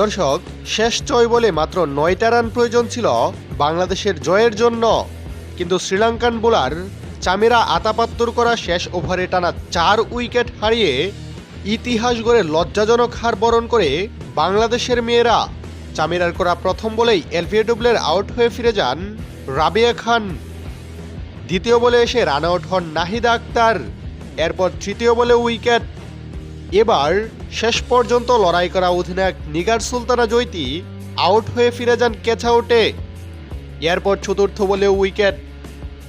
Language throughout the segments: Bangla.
দর্শক, শেষ জয় বলে মাত্র নয়টা রান প্রয়োজন ছিল বাংলাদেশের জয়ের জন্য। কিন্তু শ্রীলঙ্কান বোলার চামেরা আতাপাত্তর করা শেষ ওভারে টানা চার উইকেট হারিয়ে ইতিহাস গড়ে লজ্জাজনক হার বরণ করে বাংলাদেশের মেয়েরা। চামেরার করা প্রথম বলেই এলভিএডব্লের আউট হয়ে ফিরে যান রাবিয়া খান। দ্বিতীয় বলে এসে রান আউট হন নাহিদা আক্তার। এরপর তৃতীয় বলে উইকেট এবার শেষ পর্যন্ত লড়াই করা অধিনায়ক নিগার সুলতানা জয়তি আউট হয়ে ফিরে যান ক্যাচ আউটে। এরপর চতুর্থ বলে উইকেট।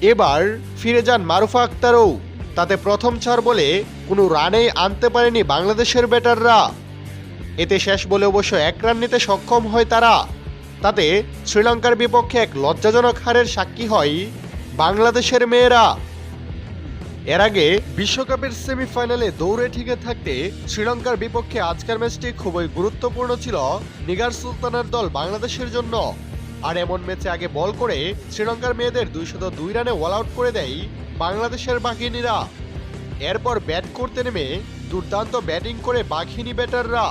এবার ফিরে যান মারুফা আক্তারও। তাতে প্রথম চার বলে কোনো রানেই আনতে পারেনি বাংলাদেশের ব্যাটাররা। এতে শেষ বলে অবশ্য এক রান নিতে সক্ষম হয় তারা। তাতে শ্রীলঙ্কার বিপক্ষে এক লজ্জাজনক হারের সাক্ষী হয় বাংলাদেশের মেয়েরা। এর আগে বিশ্বকাপের সেমিফাইনালে দৌড়ে ঠিকে থাকতে শ্রীলঙ্কার বিপক্ষে আজকের ম্যাচটি খুবই গুরুত্বপূর্ণ ছিল নিগার সুলতানের দল বাংলাদেশের জন্য। আর এমন ম্যাচে আগে বল করে শ্রীলঙ্কার মেয়েদের দুইশত দুই রানে অল আউট করে দেয় বাংলাদেশের বাঘিনীরা। এরপর ব্যাট করতে নেমে দুর্দান্ত ব্যাটিং করে বাঘিনী ব্যাটাররা।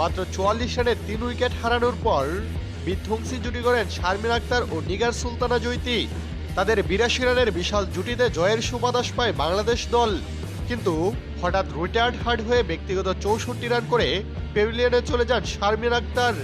মাত্র চুয়াল্লিশ রানে তিন উইকেট হারানোর পর বিধ্বংসী জুটি করেন শারমিন আক্তার ও নিগার সুলতানা জয়তি তাদের বিরাশি রানের বিশাল জুটিতে জয়ের সুবাতাস পায় বাংলাদেশ দল। কিন্তু হঠাৎ রিটায়ার্ড হার্ড হয়ে ব্যক্তিগত চৌষট্টি রান করে পেভিলিয়নে চলে যান শারমিন আক্তার।